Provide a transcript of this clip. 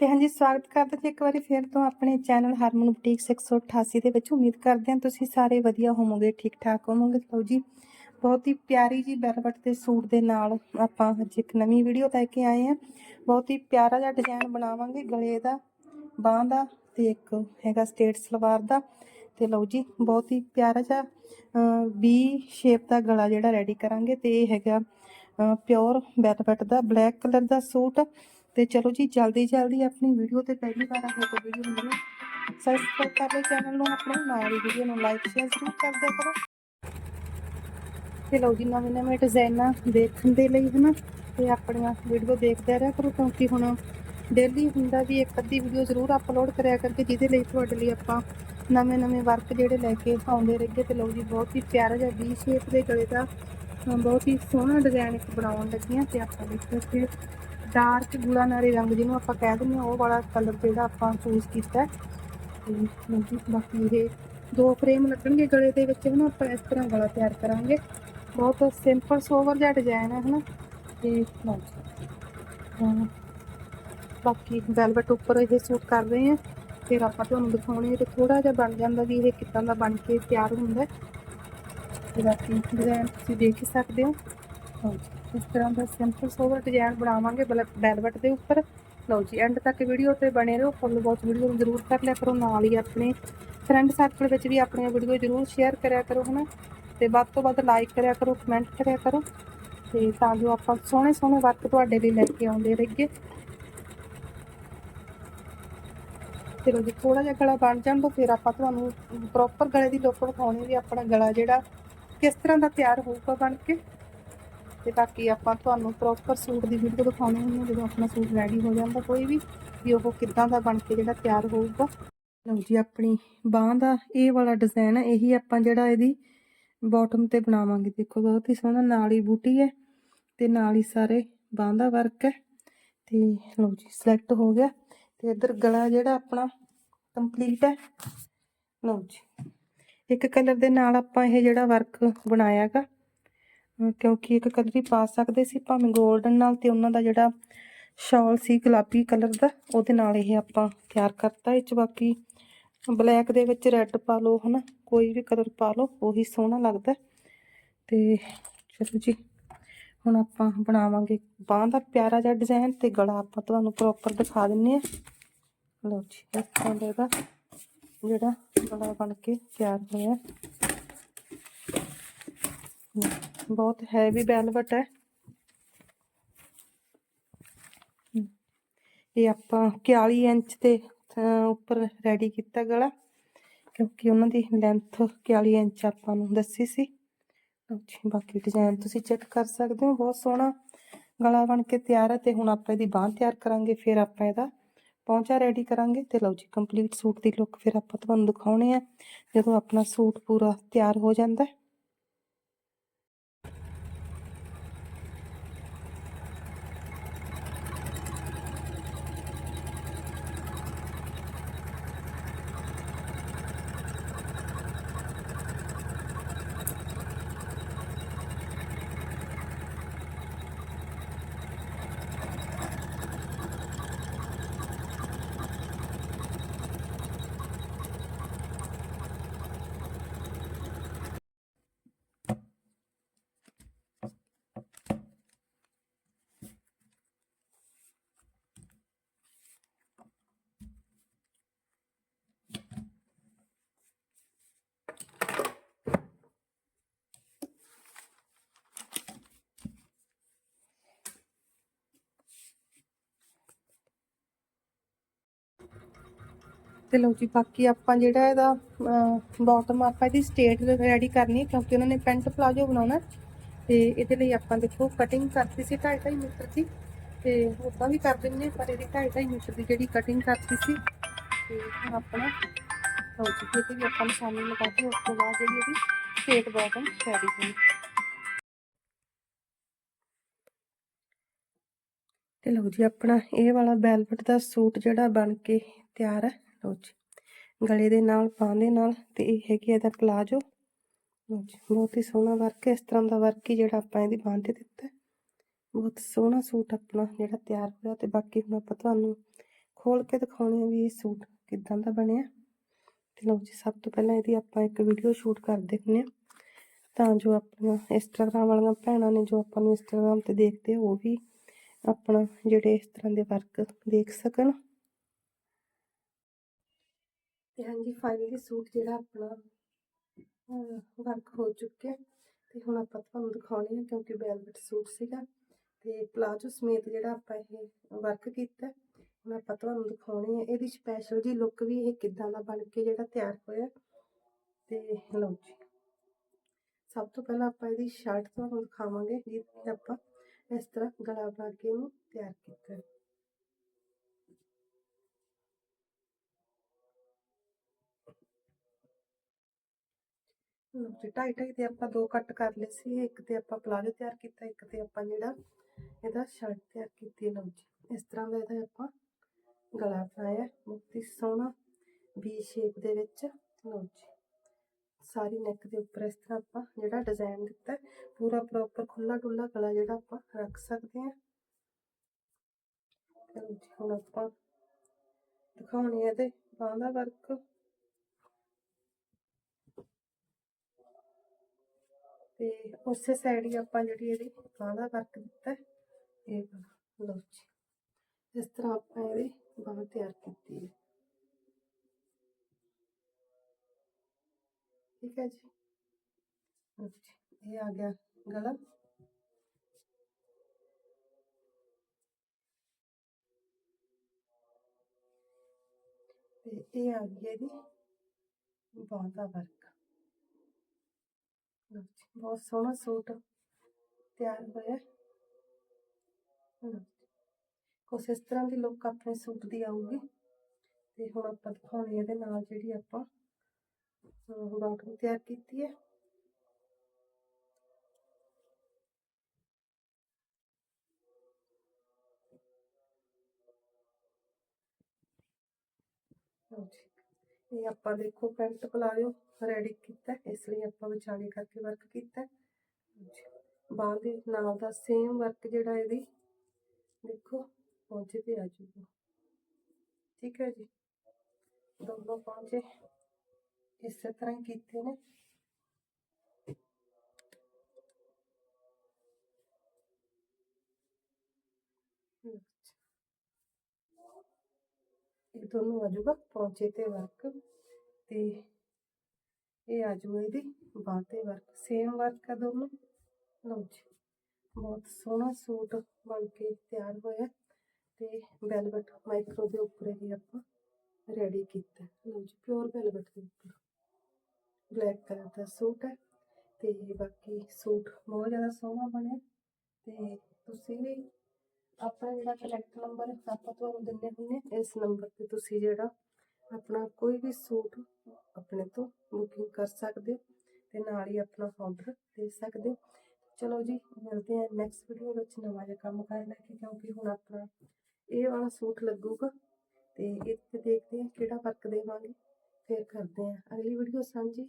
ਤੇ ਹਾਂਜੀ, ਸਵਾਗਤ ਕਰਦੇ ਜੀ ਇੱਕ ਵਾਰੀ ਫਿਰ ਤੋਂ ਆਪਣੇ ਚੈਨਲ ਹਰਮਨ ਬੁਟੀਕ 688 ਦੇ ਵਿੱਚ। ਉਮੀਦ ਕਰਦੇ ਹਾਂ ਤੁਸੀਂ ਸਾਰੇ ਵਧੀਆ ਹੋਵੋਗੇ ਠੀਕ ਠਾਕ ਹੋਵੋਗੇ। ਲਓ ਜੀ, ਬਹੁਤ ਹੀ ਪਿਆਰੀ ਜੀ ਵੈਲਵਟ ਦੇ ਸੂਟ ਦੇ ਨਾਲ ਆਪਾਂ ਅੱਜ ਇੱਕ ਨਵੀਂ ਵੀਡੀਓ ਲੈ ਕੇ ਆਏ ਹਾਂ। ਬਹੁਤ ਹੀ ਪਿਆਰਾ ਜਿਹਾ ਡਿਜ਼ਾਈਨ ਬਣਾਵਾਂਗੇ ਗਲੇ ਦਾ, ਬਾਹ ਦਾ ਤੇ ਇੱਕ ਹੈਗਾ ਸਟੇਟ ਸਲਵਾਰ ਦਾ। ਤੇ ਲਓ ਜੀ, ਬਹੁਤ ਹੀ ਪਿਆਰਾ ਜਿਹਾ ਵੀ ਸ਼ੇਪ ਦਾ ਗਲਾ ਜਿਹੜਾ ਰੈਡੀ ਕਰਾਂਗੇ ਤੇ ਇਹ ਹੈਗਾ ਪਿਓਰ ਵੈਲਵਟ ਦਾ ਬਲੈਕ ਕਲਰ ਦਾ ਸੂਟ। ਤੇ ਚਲੋ ਜੀ, ਜਲਦੀ ਜਲਦੀ ਆਪਣੀ ਵੀਡੀਓ ਤੇ ਪਹਿਲੀ ਵਾਰ ਆਏ ਤਾਂ ਵੀਡੀਓ ਨੂੰ ਸਬਸਕ੍ਰਾਈਬ ਕਰ ਲਓ ਚੈਨਲ ਨੂੰ ਆਪਣੇ ਨਾਲ ਹੀ ਵੀਡੀਓ ਨੂੰ ਲਾਈਕ ਸ਼ੇਅਰ ਜ਼ਰੂਰ ਕਰ ਦਿਆ ਕਰੋ। ਤੇ ਲਓ ਜੀ, ਨਵੇਂ ਨਵੇਂ ਡਿਜ਼ਾਈਨਾਂ ਦੇਖਣ ਦੇ ਲਈ, ਹਨਾ? ਤੇ ਆਪਣੀਆਂ ਵੀਡੀਓ ਦੇਖਦੇ ਰਿਹਾ ਕਰੋ, ਕਿਉਂਕਿ ਹੁਣ ਡੇਲੀ ਹੁੰਦਾ ਵੀ ਇੱਕ ਅੱਧੀ ਵੀਡੀਓ ਜ਼ਰੂਰ ਅਪਲੋਡ ਕਰਿਆ ਕਰਕੇ ਜਿਹਦੇ ਲਈ ਤੁਹਾਡੇ ਲਈ ਆਪਾਂ ਨਵੇਂ ਨਵੇਂ ਵਰਕ ਜਿਹੜੇ ਲੈ ਕੇ ਆਉਂਦੇ ਰਹਿਗੇ ਤੇ ਲਓ ਜੀ, ਬਹੁਤ ਹੀ ਪਿਆਰਾ ਜਿਹਾ ਵੀ ਸ਼ੇਪ ਦੇ ਗਲੇ ਦਾ ਬਹੁਤ ਹੀ ਸੋਹਣਾ ਡਿਜ਼ਾਈਨ ਇੱਕ ਬਣਾਉਣ ਲੱਗੀਆਂ ਤੇ ਆਪਾਂ ਦੇਖੋ ਕਿ ਡਾਰਕ ਗੁਲਾਨਾਰੀ ਰੰਗ ਜਿਹਨੂੰ ਆਪਾਂ ਕਹਿ ਦਿੰਦੇ ਹਾਂ, ਉਹ ਵਾਲਾ ਕਲਰ ਜਿਹੜਾ ਆਪਾਂ ਚੂਜ਼ ਕੀਤਾ ਤੇ ਬਾਕੀ ਇਹ ਦੋ ਫਰੇਮ ਲੱਗਣਗੇ ਗਲੇ ਦੇ ਵਿੱਚ, ਹਨਾ, ਆਪਾਂ ਇਸ ਤਰ੍ਹਾਂ ਗਲਾ ਤਿਆਰ ਕਰਾਂਗੇ। ਬਹੁਤ ਸਿੰਪਲ ਸੋਵਰ ਜਿਹਾ ਡਿਜ਼ਾਈਨ ਹੈ, ਹਨਾ। ਤੇ ਹਾਂਜੀ ਬਾਕੀ ਵੈਲਵਟ ਉੱਪਰ ਇਹ ਸੂਟ ਕਰ ਰਹੇ ਆ ਫਿਰ ਆਪਾਂ ਤੁਹਾਨੂੰ ਦਿਖਾਉਣੇ ਤੇ ਥੋੜਾ ਜਿਹਾ ਬਣ ਜਾਂਦਾ ਵੀ ਇਹ ਕਿੱਦਾਂ ਦਾ ਬਣ ਕੇ ਤਿਆਰ ਹੁੰਦਾ ਤੇ ਬਾਕੀ ਡਿਜ਼ਾਈਨ ਤੁਸੀਂ ਦੇਖ ਹੀ ਸਕਦੇ ਹੋ। ਇਸ ਤਰ੍ਹਾਂ ਦਾ ਸਿੰਪਲ ਸੋਵਰ ਡਿਜ਼ਾਈਨ ਬਣਾਵਾਂਗੇ ਵੈਲਵਟ ਦੇ ਉੱਪਰ। ਲਓ ਜੀ ਐਂਡ ਤੱਕ ਵੀਡੀਓ ਤੇ ਬਣੇ ਰਹੋ, ਫੋਲੋ ਬਹੁਤ ਵੀਡੀਓ ਨੂੰ ਜ਼ਰੂਰ ਕਰ ਲਿਆ ਕਰੋ, ਨਾਲ ਹੀ ਆਪਣੇ ਫਰੈਂਡ ਸਰਕਲ ਵਿੱਚ ਵੀ ਆਪਣੀਆਂ ਵੀਡੀਓ ਜ਼ਰੂਰ ਸ਼ੇਅਰ ਕਰਿਆ ਕਰੋ, ਹਨਾ? ਤੇ ਵੱਧ ਤੋਂ ਵੱਧ ਲਾਈਕ ਕਰਿਆ ਕਰੋ ਕਮੈਂਟ ਕਰਿਆ ਕਰੋ। ਤੇ ਤਾਂ ਜੋ ਆਪਾਂ ਸੋਹਣੇ ਸੋਹਣੇ ਵਰਕ ਤੁਹਾਡੇ ਲਈ ਲੈ ਕੇ ਆਉਂਦੇ ਰਹੀਏ। ਚਲੋ ਜੀ ਥੋੜਾ ਜਿਹਾ ਗਲਾ ਬਣ ਜਾਣ ਤੋਂ ਫਿਰ ਆਪਾਂ ਤੁਹਾਨੂੰ ਪ੍ਰੋਪਰ ਗਲੇ ਦੀ ਲੁੱਕ ਵਿਖਾਉਣੀ ਵੀ ਆਪਣਾ ਗਲਾ ਜਿਹੜਾ ਕਿਸ ਤਰ੍ਹਾਂ ਦਾ ਤਿਆਰ ਹੋਊਗਾ ਬਣ ਕੇ। ਤੇ ਬਾਕੀ ਆਪਾਂ ਤੁਹਾਨੂੰ ਪ੍ਰੋਪਰ ਸੂਟ ਦੀ ਵੀਡੀਓ ਦਿਖਾਉਣੀ ਹੁੰਦੀ ਹੈ ਜਦੋਂ ਆਪਣਾ ਸੂਟ ਰੈਡੀ ਹੋ ਜਾਂਦਾ, ਕੋਈ ਵੀ ਵੀ ਉਹ ਕਿੱਦਾਂ ਦਾ ਬਣ ਕੇ ਜਿਹੜਾ ਤਿਆਰ ਹੋਊਗਾ। ਲਓ ਜੀ, ਆਪਣੀ ਬਾਹ ਦਾ ਇਹ ਵਾਲਾ ਡਿਜ਼ਾਈਨ ਹੈ ਇਹੀ ਆਪਾਂ ਜਿਹੜਾ ਇਹਦੀ ਬਾਟਮ ਤੇ ਬਣਾਵਾਂਗੇ। ਦੇਖੋ, ਬਹੁਤ ਹੀ ਸੋਹਣਾ, ਨਾਲ ਹੀ ਬੂਟੀ ਹੈ ਤੇ ਨਾਲ ਹੀ ਸਾਰੇ ਬਾਹ ਦਾ ਵਰਕ ਹੈ। ਤੇ ਲਓ ਜੀ ਸਿਲੈਕਟ ਹੋ ਗਿਆ ਤੇ ਇਧਰ ਗਲਾ ਜਿਹੜਾ ਆਪਣਾ ਕੰਪਲੀਟ ਹੈ। ਲਓ ਜੀ, ਇੱਕ ਕਲਰ ਦੇ ਨਾਲ ਆਪਾਂ ਇਹ ਜਿਹੜਾ ਵਰਕ ਬਣਾਇਆਗਾ। ਕਿਉਂਕਿ ਇੱਕ ਕਲਰ ਹੀ ਪਾ ਸਕਦੇ ਸੀ ਭਾਵੇਂ 골ਡਨ ਨਾਲ ਤੇ ਉਹਨਾਂ ਦਾ ਜਿਹੜਾ ਸ਼ਾਲ ਸੀ ਗੁਲਾਬੀ ਕਲਰ ਦਾ, ਉਹਦੇ ਨਾਲ ਇਹ ਆਪਾਂ ਤਿਆਰ ਕਰਤਾ। ਇਹ ਚ ਬਾਕੀ ਬਲੈਕ ਦੇ ਵਿੱਚ ਰੈੱਡ ਪਾ ਲਓ ਹਨਾ, ਕੋਈ ਵੀ ਕਲਰ ਪਾ ਲਓ, ਉਹੀ ਸੋਹਣਾ ਲੱਗਦਾ। ਤੇ ਚਲੋ ਜੀ, ਹੁਣ ਆਪਾਂ ਬਣਾਵਾਂਗੇ ਬਾਹ ਦਾ ਪਿਆਰਾ ਜਿਹਾ ਡਿਜ਼ਾਈਨ ਤੇ ਗਲਾ ਆਪਾਂ ਤੁਹਾਨੂੰ ਪ੍ਰੋਪਰ ਦਿਖਾ ਦਿੰਨੇ ਆ। ਲਓ ਜੀ, ਇਸ ਤਰ੍ਹਾਂ ਦਾ ਜਿਹੜਾ ਗਲਾ ਬਣ ਕੇ ਤਿਆਰ ਹੋਇਆ। ਬਹੁਤ ਹੈਵੀ ਵੈਲਵਟ ਹੈ। ਇਹ ਆਪਾਂ 41 ਇੰਚ ਦੇ ਉੱਪਰ ਰੈਡੀ ਕੀਤਾ ਗਲਾ। ਕਿਉਂਕਿ ਉਹਨਾਂ ਦੀ ਲੈਂਥ 41 ਇੰਚ ਆਪਾਂ ਨੂੰ ਦੱਸੀ ਸੀ। ਬਾਕੀ ਡਿਜ਼ਾਈਨ ਤੁਸੀਂ ਚੈੱਕ ਕਰ ਸਕਦੇ ਹੋ। ਬਹੁਤ ਸੋਹਣਾ ਗਲਾ ਬਣ ਕੇ ਤਿਆਰ ਹੈ ਤੇ ਹੁਣ ਆਪਾਂ ਇਹਦੀ ਬਾਹ ਤਿਆਰ ਕਰਾਂਗੇ, ਫਿਰ ਆਪਾਂ ਇਹਦਾ ਪਹੁੰਚਾ ਰੈਡੀ ਕਰਾਂਗੇ। ਤੇ ਲਓ ਜੀ ਕੰਪਲੀਟ ਸੂਟ ਦੀ ਲੁੱਕ ਫਿਰ ਆਪਾਂ ਤੁਹਾਨੂੰ ਦਿਖਾਉਣੇ ਆ। ਜਦੋਂ ਆਪਣਾ ਸੂਟ ਪੂਰਾ ਤਿਆਰ ਹੋ ਜਾਂਦਾ ਹੈ। ਤੇ ਲਓ ਜੀ, ਬਾਕੀ ਆਪਾਂ ਜਿਹੜਾ ਇਹਦਾ ਬਾਟਮ ਆਪਾਂ ਇਹਦੀ ਸਟੇਟ ਰੈਡੀ ਕਰਨੀ ਹੈ ਕਿਉਂਕਿ ਉਹਨਾਂ ਨੇ ਪੈਂਟ ਪਲਾਜੋ ਬਣਾਉਣਾ ਤੇ ਇਹਦੇ ਲਈ ਆਪਾਂ ਦੇਖੋ ਕਟਿੰਗ ਕਰਤੀ ਸੀ 2.5 ਮੀਟਰ ਦੀ। ਤੇ ਉਦਾਂ ਵੀ ਕਰ ਦਿੰਨੇ ਪਰ ਇਹਦੀ 2.5 ਮੀਟਰ ਦੀ ਜਿਹੜੀ ਕਟਿੰਗ ਕਰਤੀ ਸੀ, ਤੇ ਹੁਣ ਆਪਣਾ, ਲਓ ਜੀ, ਇਹਦੇ ਵੀ ਆਪਾਂ ਨਿਸ਼ਾਨੀ ਲਗਾ ਕੇ ਉਸ ਤੋਂ ਬਾਅਦ ਜਿਹੜੀ ਇਹਦੀ ਸਟੇਟ ਬਾਟਮ ਰੈਡੀ ਹੋਣੀ। ਤੇ ਲਓ ਜੀ, ਆਪਣਾ ਇਹ ਵਾਲਾ ਵੈਲਵਟ ਦਾ ਸੂਟ ਜਿਹੜਾ ਬਣ ਕੇ ਤਿਆਰ ਹੈ। ਲਓ ਜੀ ਗਲੇ ਦੇ ਨਾਲ ਬਾਂਹ ਦੇ ਨਾਲ ਤੇ ਇਹ ਹੈਗੀ ਇਹਦਾ ਪਲਾਜੋ। ਜੀ ਬਹੁਤ ਹੀ ਸੋਹਣਾ ਵਰਕ ਹੈ। ਇਸ ਤਰ੍ਹਾਂ ਦਾ ਵਰਕ ਹੀ ਜਿਹੜਾ ਆਪਾਂ ਇਹਦੀ ਬਾਂਹ ਤੇ ਦਿੱਤਾ ਬਹੁਤ ਸੋਹਣਾ ਸੂਟ ਆਪਣਾ ਜਿਹੜਾ ਤਿਆਰ ਹੋਇਆ ਤੇ ਬਾਕੀ ਹੁਣ ਆਪਾਂ ਤੁਹਾਨੂੰ ਖੋਲ ਕੇ ਦਿਖਾਉਣੇ ਆ ਵੀ ਇਹ ਸੂਟ ਕਿੱਦਾਂ ਦਾ ਬਣਿਆ। ਤੇ ਲਓ ਜੀ, ਸਭ ਤੋਂ ਪਹਿਲਾਂ ਇਹਦੀ ਆਪਾਂ ਇੱਕ ਵੀਡੀਓ ਸ਼ੂਟ ਕਰਦੇ ਹੁੰਦੇ ਆ ਤਾਂ ਜੋ ਆਪਣੀਆਂ ਇੰਸਟਾਗ੍ਰਾਮ ਵਾਲੀਆਂ ਭੈਣਾਂ ਨੇ ਜੋ ਆਪਾਂ ਨੂੰ ਇੰਸਟਾਗ੍ਰਾਮ ਤੇ ਦੇਖਦੇ ਉਹ ਵੀ ਆਪਣਾ ਜਿਹੜੇ ਇਸ ਤਰ੍ਹਾਂ ਦੇ ਵਰਕ ਦੇਖ ਸਕਣ। ਤੇ ਹਾਂਜੀ ਫਾਈਨਲੀ ਸੂਟ ਜਿਹੜਾ ਆਪਣਾ ਵਰਕ ਹੋ ਚੁੱਕਿਆ। ਤੇ ਹੁਣ ਆਪਾਂ ਤੁਹਾਨੂੰ ਦਿਖਾਉਣੇ ਆ, ਕਿਉਂਕਿ ਵੈਲਵਟ ਸੂਟ ਸੀਗਾ। ਤੇ ਪਲਾਜੋ ਸਮੇਤ ਜਿਹੜਾ ਆਪਾਂ ਇਹ ਵਰਕ ਕੀਤਾ, ਹੁਣ ਆਪਾਂ ਤੁਹਾਨੂੰ ਦਿਖਾਉਣੇ ਆ, ਇਹਦੀ ਸਪੈਸ਼ਲ ਜੀ ਲੁੱਕ ਵੀ ਇਹ ਕਿੱਦਾਂ ਦਾ ਬਣ ਕੇ ਜਿਹੜਾ ਤਿਆਰ ਹੋਇਆ। ਤੇ ਲਓ ਜੀ। ਸਭ ਤੋਂ ਪਹਿਲਾਂ ਆਪਾਂ ਇਹਦੀ ਸ਼ਰਟ ਤੁਹਾਨੂੰ ਦਿਖਾਵਾਂਗੇ, ਜਿਹਦੇ ਆਪਾਂ ਇਸ ਤਰ੍ਹਾਂ ਗਲਾ ਬਣਾ ਕੇ ਇਹਨੂੰ ਤਿਆਰ ਕੀਤਾ। ਲਓ ਜੀ ਢਾਈ ਢਾਈ ਦੇ ਆਪਾਂ ਦੋ ਕੱਟ ਕਰ ਲਏ ਸੀ। ਇੱਕ ਤੇ ਆਪਾਂ ਪਲਾਜੋ ਤਿਆਰ ਕੀਤਾ, ਇੱਕ ਤੇ ਆਪਾਂ ਜਿਹੜਾ ਇਹਦਾ ਸ਼ਰਟ ਤਿਆਰ ਕੀਤੀ ਲਓ ਜੀ। ਇਸ ਤਰ੍ਹਾਂ ਦਾ ਇਹਦਾ ਆਪਾਂ ਗਲਾ ਬਣਾਇਆ ਬਹੁਤ ਹੀ ਸੋਹਣਾ ਵੀ ਸ਼ੇਪ ਦੇ ਵਿੱਚ, ਲਓ ਜੀ। ਸਾਰੀ ਨੈਕ ਦੇ ਉੱਪਰ ਇਸ ਤਰ੍ਹਾਂ ਆਪਾਂ ਜਿਹੜਾ ਡਿਜ਼ਾਈਨ ਦਿੱਤਾ ਪੂਰਾ ਪ੍ਰੋਪਰ ਖੁੱਲਾ ਡੁੱਲਾ ਗਲਾ ਜਿਹੜਾ ਆਪਾਂ ਰੱਖ ਸਕਦੇ ਹਾਂ। ਚਲੋ ਜੀ, ਹੁਣ ਆਪਾਂ ਦਿਖਾਉਣੀ ਹੈ ਤੇ ਬਾਹਾਂ ਦਾ ਵਰਕ ਤੇ ਉਸੇ ਸਾਈਡ ਹੀ ਆਪਾਂ ਜਿਹੜੀ ਇਹਦੀ ਬਾਹਾਂ ਦਾ ਵਰਕ ਦਿੱਤਾ ਇਹ ਵਾਲਾ। ਲਓ ਜੀ। ਇਸ ਤਰ੍ਹਾਂ ਆਪਾਂ ਇਹਦੀ ਬਾਹਾਂ ਤਿਆਰ ਕੀਤੀ ਹੈ। ਠੀਕ ਹੈ ਜੀ? ਇਹ ਆ ਗਿਆ ਗਲਾ। ਤੇ ਇਹ ਆ ਗਈ ਇਹਦੀ ਬਾਹਾਂ ਦਾ ਵਰਕ ਲਓ ਜੀ, ਬਹੁਤ ਸੋਹਣਾ ਸੂਟ ਤਿਆਰ ਹੋਇਆ ਲਓ ਕੁਛ ਇਸ ਤਰ੍ਹਾਂ ਦੀ ਲੁੱਕ ਆਪਣੇ ਸੂਟ ਦੀ ਆਊਗੀ। ਤੇ ਹੁਣ ਆਪਾਂ ਦਿਖਾਉਣੀ ਇਹਦੇ ਨਾਲ ਜਿਹੜੀ ਆਪਾਂ ਬਾਟਮ ਤਿਆਰ ਕੀਤੀ ਹੈ। ਇਹ ਆਪਾਂ ਦੇਖੋ ਪੈਂਟ ਪਲਾਜੋ ਰੈਡੀ ਕੀਤਾ ਇਸ ਲਈ ਆਪਾਂ ਵਿਚਾਲੇ ਕਰਕੇ ਵਰਕ ਕੀਤਾ ਹੈ। ਲਓ ਦੇ ਨਾਲ ਦਾ ਸੇਮ ਵਰਕ ਜਿਹੜਾ ਇਹਦੀ, ਦੇਖੋ, ਪਹੁੰਚੇ ਤੇ ਆ ਜੂਗਾ ਠੀਕ ਹੈ ਜੀ? ਦੋਨੋਂ ਪਹੁੰਚੇ। ਇਸੇ ਤਰ੍ਹਾਂ ਕੀਤੇ ਨੇ। ਇਹ ਦੋਨੋਂ ਆ ਜਾਊਗਾ, ਪਹੁੰਚੇ ਤੇ ਵਰਕ ਤੇ ਇਹ ਆ ਜਾਊਗਾ ਇਹਦੀ ਬਾਂਹ ਤੇ ਵਰਕ ਸੇਮ ਵਰਕ ਆ ਦੋਨੋਂ। ਲਓ ਜੀ ਬਹੁਤ ਸੋਹਣਾ ਸੂਟ ਬਣ ਕੇ ਤਿਆਰ ਹੋਇਆ ਤੇ ਵੈਲਵਟ ਮਾਈਕਰੋ ਦੇ ਉੱਪਰ ਹੀ ਆਪਾਂ ਰੈਡੀ ਕੀਤਾ ਲਓ ਜੀ ਪਿਓਰ ਵੈਲਵਟ ਦੇ ਉੱਪਰ। ਬਲੈਕ ਕਲਰ ਦਾ ਸੂਟ ਹੈ ਤੇ ਬਾਕੀ ਸੂਟ ਬਹੁਤ ਜ਼ਿਆਦਾ ਸੋਹਣਾ ਬਣਿਆ ਤੇ ਤੁਸੀਂ ਵੀ ਆਪਣਾ ਜਿਹੜਾ ਕਲੈਕਟ ਨੰਬਰ ਆਪਾਂ ਤੁਹਾਨੂੰ ਦਿੰਦੇ ਹੁੰਦੇ ਹਾਂ, ਇਸ ਨੰਬਰ ਤੇ ਤੁਸੀਂ ਜਿਹੜਾ ਆਪਣਾ ਕੋਈ ਵੀ ਸੂਟ ਆਪਣੇ ਤੋਂ ਬੁਕਿੰਗ ਕਰ ਸਕਦੇ ਹੋ ਤੇ ਨਾਲ ਹੀ ਆਪਣਾ ਆਰਡਰ ਦੇ ਸਕਦੇ ਹੋ। ਚਲੋ ਜੀ, ਮਿਲਦੇ ਹਾਂ ਨੈਕਸਟ ਵੀਡੀਓ ਵਿੱਚ ਨਵਾਂ ਜਿਹਾ ਕੰਮ ਕਰ ਲੈ ਕੇ, ਕਿਉਂਕਿ ਹੁਣ ਆਪਣਾ ਇਹ ਵਾਲਾ ਸੂਟ ਲੱਗੂਗਾ ਤੇ ਇੱਥੇ ਦੇਖਦੇ ਹਾਂ ਕਿਹੜਾ ਵਰਕ ਦੇਵਾਂਗੇ, ਫਿਰ ਕਰਦੇ ਹਾਂ ਅਗਲੀ ਵੀਡੀਓ ਸਾਂਝੀ।